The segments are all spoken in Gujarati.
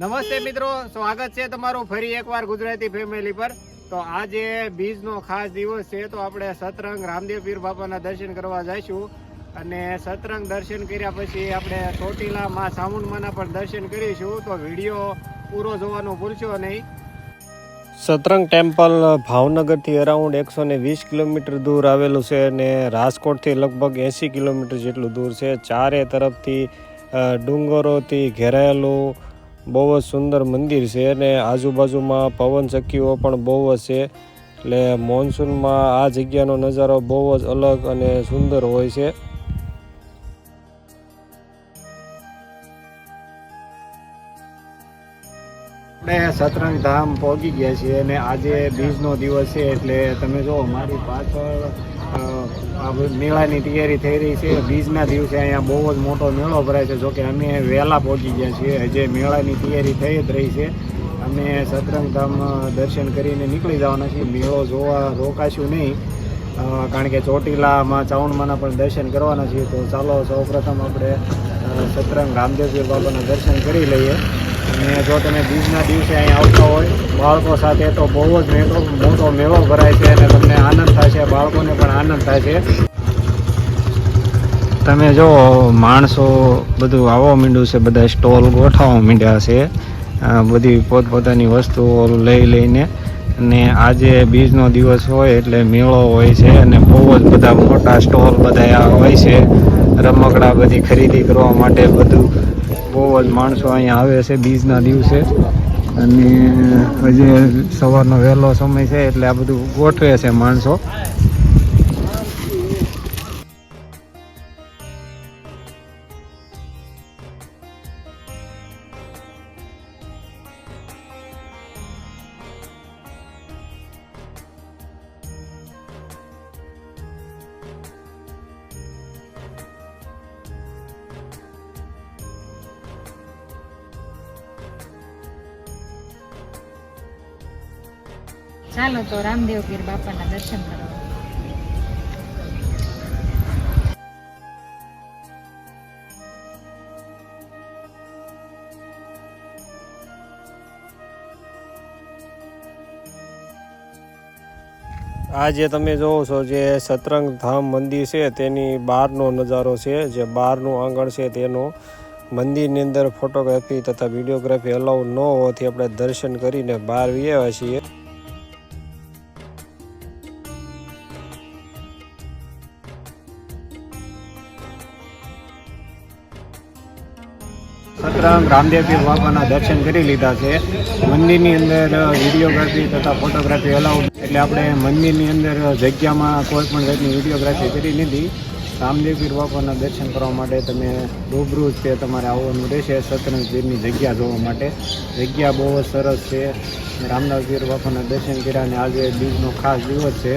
નમસ્તે મિત્રો, સ્વાગત છે તમારું ફરી એકવાર ગુજરાતી ફેમિલી પર. તો આજે બીજનો ખાસ દિવસ છે, તો આપણે સતરંગ રામદેવ પીર બાપાના દર્શન કરવા જઈશું. અને સતરંગ દર્શન કર્યા પછી આપણે ચોટીલા માં ચામુંડમાના પણ દર્શન કરીશું. તો વીડિયો પૂરો જોવાનું ભૂલશો નહીં. સતરંગ ટેમ્પલ ભાવનગરથી અરાઉન્ડ એકસો ને વીસ કિલોમીટર દૂર આવેલું છે અને રાજકોટથી લગભગ એંસી કિલોમીટર જેટલું દૂર છે. ચારે તરફથી ડુંગરોથી ઘેરાયેલું બહુ જ સુંદર મંદિર છે અને આજુબાજુમાં પવન ચક્કીઓ પણ બહુ જ છે. એટલે મોન્સૂનમાં આ જગ્યાનો નજારો બહુ જ અલગ અને સુંદર હોય છે. આપણે સતરંગ ધામ પહોંચી ગયા છીએ અને આજે બીજનો દિવસ છે એટલે તમે જો મારી પાછળ મેળાની તૈયારી થઈ રહી છે. બીજના દિવસે અહીંયા બહુ જ મોટો મેળો ભરાય છે. જોકે અમે વહેલા પહોંચી ગયા છીએ. હજે મેળાની તૈયારી થઈ જ રહી છે. અમે સતરંગધામ દર્શન કરીને નીકળી જવાના છીએ. મેળો જોવા રોકાશું નહીં. કારણ કે ચોટીલામાં ચાઉંડમાના પણ દર્શન કરવાના છીએ. તો ચાલો સૌપ્રથમ આપણે સતરંગ રામદેવજી બાબાના દર્શન કરી લઈએ. અને જો તમે બીજના દિવસે અહીં આવતા હોય, બાળકો સાથે તો બહુ જ મેળો મોટો મેળો ભરાય છે અને તમને આનંદ થાય છે, બાળકોને પણ આનંદ થાય છે. તમે જો માણસો બધું આવવા માંડ્યું છે, બધા સ્ટોલ ગોઠવવા માંડ્યા છે બધી પોતપોતાની વસ્તુઓ લઈ લઈને. અને આજે બીજનો દિવસ હોય એટલે મેળો હોય છે અને બહુ જ બધા મોટા સ્ટોલ બધા હોય છે. રમકડા બધી ખરીદી કરવા માટે બધું બહુ જ માણસો અહીંયા આવે છે બીજના દિવસે. અને હજી સવારનો વહેલો સમય છે એટલે આ બધું ગોઠવે છે માણસો. ચાલો તો રામદેવ ગીર બાપાના દર્શન કરો. આ જે તમે જોવો છો જે સતરંગ ધામ મંદિર છે, તેની બહારનો નજારો છે, જે બહારનું આંગણ છે, તેનો મંદિરની અંદર ફોટોગ્રાફી તથા વિડીયોગ્રાફી અલાઉ ન હોવાથી આપણે દર્શન કરીને બહાર આવ્યા છીએ. સતરંગ રામદેવપીર બાપાના દર્શન કરી લીધા છે. મંદિરની અંદર વિડીયોગ્રાફી તથા ફોટોગ્રાફી અલાઉડ એટલે આપણે મંદિરની અંદર જગ્યામાં કોઈ પણ જાતની વિડીયોગ્રાફી કરી નથી રામદેવપીર બાપાના દર્શન કરવા માટે તમે રૂબરૂ તે તમારે આવવાનું રહેશે સતરંગ પીરની જગ્યા જોવા માટે. જગ્યા બહુ જ સરસ છે. રામદેવપીર બાપાના દર્શન કર્યા અને આજે બીજનો ખાસ દિવસ છે.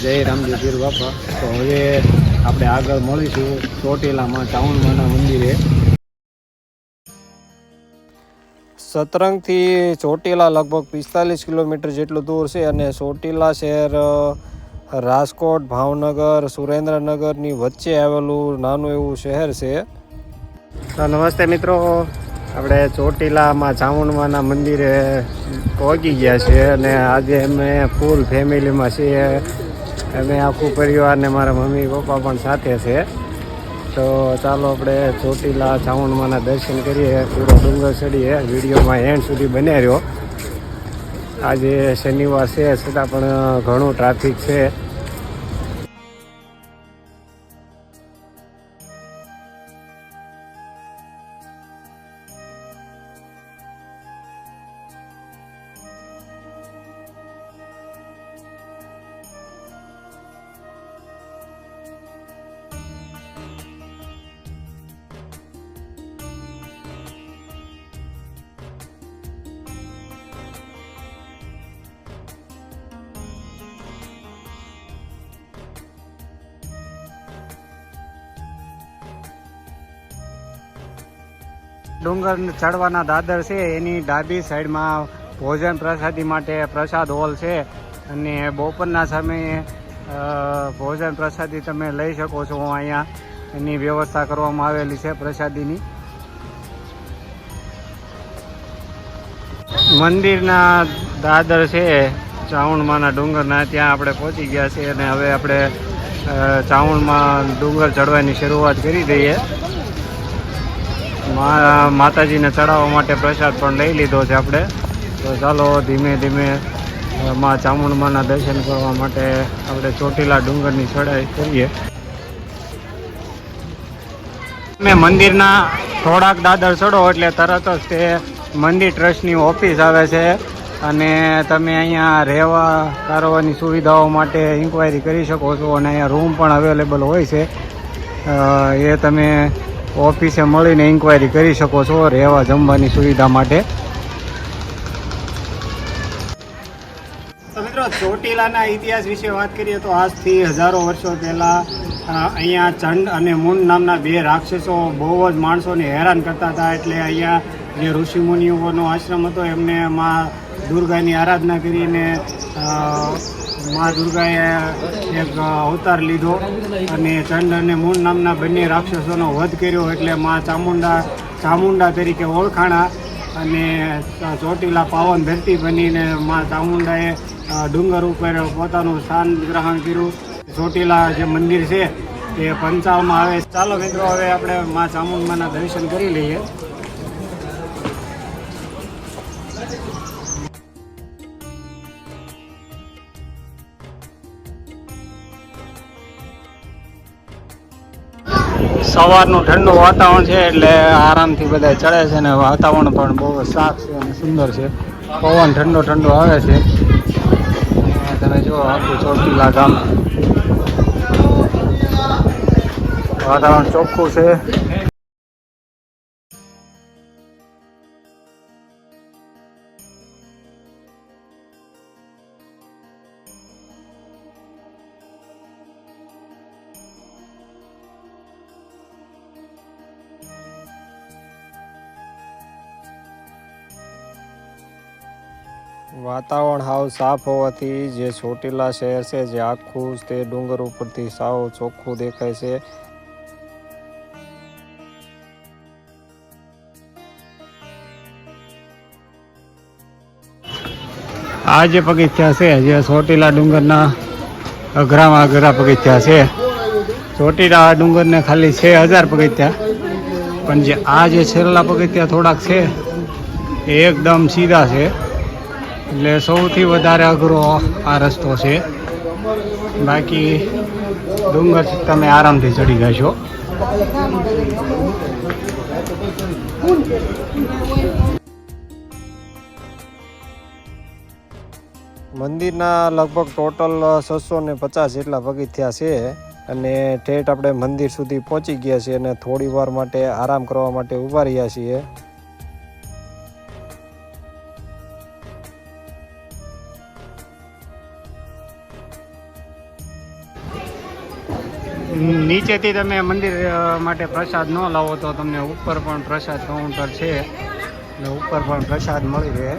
જય રામદેવ પીર બાપા તો હવે આપણે આગળ મળીશું ચોટીલામાં ટાઉનમાંના મંદિરે. સતરંગથી ચોટીલા લગભગ પિસ્તાલીસ કિલોમીટર જેટલું દૂર છે અને ચોટીલા શહેર રાજકોટ, ભાવનગર, સુરેન્દ્રનગરની વચ્ચે આવેલું નાનું એવું શહેર છે. તો નમસ્તે મિત્રો, આપણે ચોટીલામાં ચામુંડમાના મંદિરે પહોંચી ગયા છીએ અને આજે અમે ફૂલ ફેમિલીમાં છીએ. અમે આખું પરિવાર ને મારા મમ્મી પપ્પા પણ સાથે છે. તો ચાલો આપણે ચોટીલા ચામુંડમાના દર્શન કરીએ. પૂરો ડુંગર ચડીએ. વિડીયોમાં એન્ડ સુધી બન્યા રહ્યો. આજે શનિવાર છે, છતાં પણ ઘણું ટ્રાફિક છે. ડુંગર ચડવાના દાદર છે. એની ડાબી સાઈડમાં ભોજન પ્રસાદી માટે પ્રસાદ હોલ છે. અને બપોરના સમયે ભોજન પ્રસાદી તમે લઈ શકો છો. અહીંયા એની વ્યવસ્થા કરવામાં આવેલી છે પ્રસાદીની. મંદિરના દાદર છે ચાવણમાંના ડુંગરના. ત્યાં આપણે પહોંચી ગયા છીએ અને હવે આપણે ચાવણમાં ડુંગર ચડવાની શરૂઆત કરી દઈએ. માતાજીને ચડાવવા માટે પ્રસાદ પણ લઈ લીધો છે આપણે. તો ચાલો ધીમે ધીમે માં મા ચામુંડમાના દર્શન કરવા માટે આપણે ચોટીલા ડુંગરની ચડાઈ કરીએ. તમે મંદિરના થોડાક દાદર ચડો એટલે તરત જ તે મંદિર ટ્રસ્ટની ઓફિસ આવે છે અને તમે અહીંયા રહેવા કારવાની સુવિધાઓ માટે ઇન્ક્વાયરી કરી શકો છો અને અહીંયા રૂમ પણ અવેલેબલ હોય છે. એ તમે ઓફિસે મળીને ઇન્ક્વાયરી કરી શકો છો રહેવા જમવાની સુવિધા માટે. ચોટીલાના ઇતિહાસ વિશે વાત કરીએ તો આજથી હજારો વર્ષો પહેલાં અહીંયા ચંડ અને મુંડ નામના બે રાક્ષસો બહુ જ માણસોને હેરાન કરતા હતા. એટલે અહીંયા જે ઋષિમુનિઓનો આશ્રમ હતો, એમને માં દુર્ગાની આરાધના કરીને માં દુર્ગાએ એક અવતાર લીધો અને ચંડ અને મૂળ નામના બંને રાક્ષસોનો વધ કર્યો એટલે માં ચામુંડા ચામુંડા તરીકે ઓળખાણા અને ચોટીલા પાવન ધરતી બનીને માં ચામુંડાએ ડુંગર ઉપર પોતાનું સ્થાન ગ્રહણ કર્યું. ચોટીલા જે મંદિર છે તે પંચાવમાં આવે. ચાલો મિત્રો, હવે આપણે માં ચામુંડમાના દર્શન કરી લઈએ. સવારનું ઠંડુ વાતાવરણ છે એટલે આરામથી બધા ચડે છે ને વાતાવરણ પણ બહુ સાફ છે અને સુંદર છે. પવન ઠંડો ઠંડો આવે છે. તમે જુઓ, આખું ચોટીલા ગામ. વાતાવરણ ચોખ્ખું છે. વાતાવરણ હાવ સાફ હોવાથી જે ચોટીલા શહેર છે, જે આખું તે ડુંગર ઉપરથી સાવ ચોખ્ખું દેખાય છે. આ જે પગથિયા છે, જે ચોટીલા ડુંગરના અઘરામાં અઘરા પગથિયા છે. ચોટીલા ડુંગરને ખાલી છે હજાર પગથિયા. પણ જે આ જે છેલ્લા પગથિયા થોડાક છે, એ એકદમ સીધા છે. એટલે સૌથી વધારે અઘરો આ રસ્તો છે. બાકી ડુંગર તમે આરામથી ચડી જશો. મંદિરના લગભગ ટોટલ છસો ને પચાસ જેટલા પગથિયા છે અને ઠેઠ આપણે મંદિર સુધી પહોંચી ગયા છીએ અને થોડી વાર માટે આરામ કરવા માટે ઊભા રહ્યા છીએ. નીચેથી તમે મંદિર માટે પ્રસાદ ન લાવો તો તમને ઉપર પણ પ્રસાદ કાઉન્ટર છે. એટલે ઉપર પણ પ્રસાદ મળી રહે.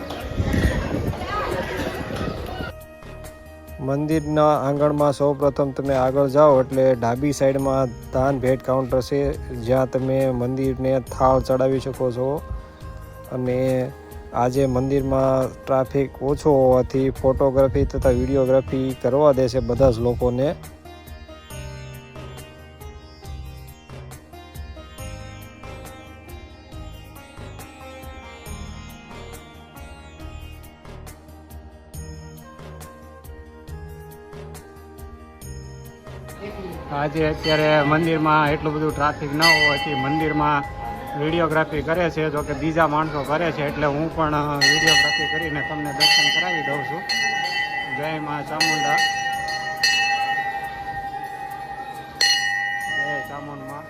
મંદિરના આંગણમાં સૌ પ્રથમ તમે આગળ જાઓ એટલે ડાબી સાઈડમાં દાન ભેટ કાઉન્ટર છે, જ્યાં તમે મંદિરને થાળ ચડાવી શકો છો. અને આજે મંદિરમાં ટ્રાફિક ઓછો હોવાથી ફોટોગ્રાફી તથા વિડીયોગ્રાફી કરવા દેશે બધા જ લોકોને. આજે અત્યારે મંદિરમાં એટલું બધું ટ્રાફિક ન હોવાથી મંદિરમાં વિડીયોગ્રાફી કરે છે, જો કે બીજા માણસો કરે છે, એટલે હું પણ વિડીયોગ્રાફી કરીને તમને દર્શન કરાવી દઉં છું. જય મા ચામુંડા. જય ચામુંડમાં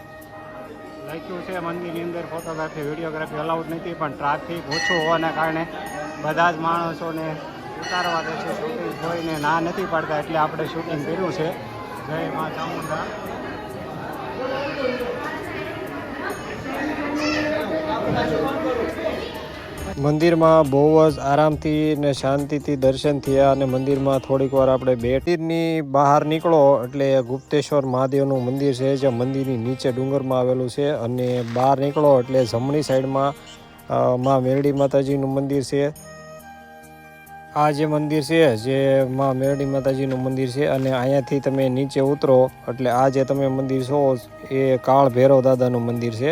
લખ્યું છે મંદિરની અંદર ફોટોગ્રાફી વિડીયોગ્રાફી અલાઉડ નથી, પણ ટ્રાફિક ઓછું હોવાના કારણે બધા જ માણસોને ઉતારવા દે છે શૂટિંગ જોઈને ના નથી પાડતા, એટલે આપણે શૂટિંગ કર્યું છે. જય મા ચામુંડા. મંદિરમાં બહુ જ આરામથી ને શાંતિથી દર્શન થયા અને મંદિરમાં થોડીક વાર આપણે બેટીની બહાર નીકળો એટલે ગુપ્તેશ્વર મહાદેવનું મંદિર છે, જે મંદિરની નીચે ડુંગરમાં આવેલું છે અને બહાર નીકળો એટલે જમણી સાઈડમાં મા મેરડી માતાજીનું મંદિર છે. આ જે મંદિર છે, જે માં મેરડી માતાજીનું મંદિર છે અને અહીંયાથી તમે નીચે ઉતરો, એટલે આ જે તમે મંદિર છો, એ કાળ ભૈરવ દાદાનું મંદિર છે.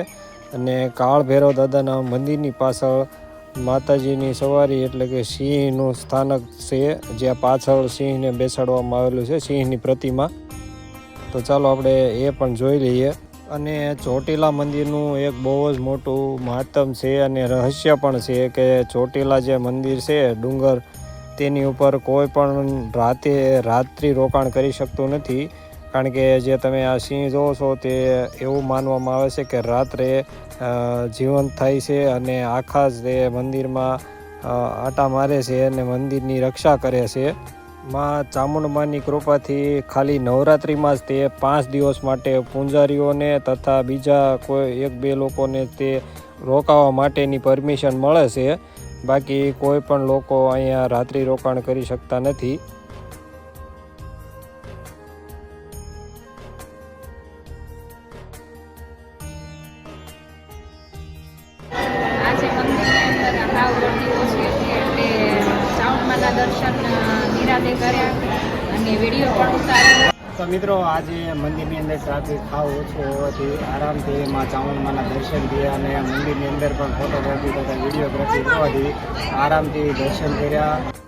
અને કાળ ભૈરવ દાદાના મંદિરની પાછળ માતાજીની સવારી એટલે કે સિંહનું સ્થાનક છે, જ્યાં પાછળ સિંહને બેસાડવામાં આવેલું છે, સિંહની પ્રતિમા. તો ચાલો આપણે એ પણ જોઈ લઈએ. અને ચોટીલા મંદિરનું એક બહુ જ મોટું મહત્તમ છે અને રહસ્ય પણ છે કે ચોટીલા જે મંદિર છે, ડુંગર તેની ઉપર કોઈ પણ રાતે રાત્રિ રોકાણ કરી શકતું નથી. કારણ કે જે તમે આ સિંહ જોવો છો તે એવું માનવામાં આવે છે કે રાત્રે જીવંત થાય છે અને આખા જ તે મંદિરમાં આટા મારે છે અને મંદિરની રક્ષા કરે છે. માં ચામુંડમાની કૃપાથી ખાલી નવરાત્રિમાં જ તે પાંચ દિવસ માટે પૂંજારીઓને તથા બીજા કોઈ એક બે લોકોને તે રોકાવા માટેની પરમિશન મળે છે. બાકી કોઈ પણ લોકો અહીંયા રાત્રિ રોકાણ કરી શકતા નથી. મિત્રો, આજે મંદિરની અંદર ટ્રાફિક ખાવ ઓછો હોવાથી આરામથી માં ચામુંડમાના દર્શન થયા અને મંદિરની અંદર પણ ફોટોગ્રાફી તથા વિડીયોગ્રાફી કરવાથી આરામથી દર્શન કર્યા.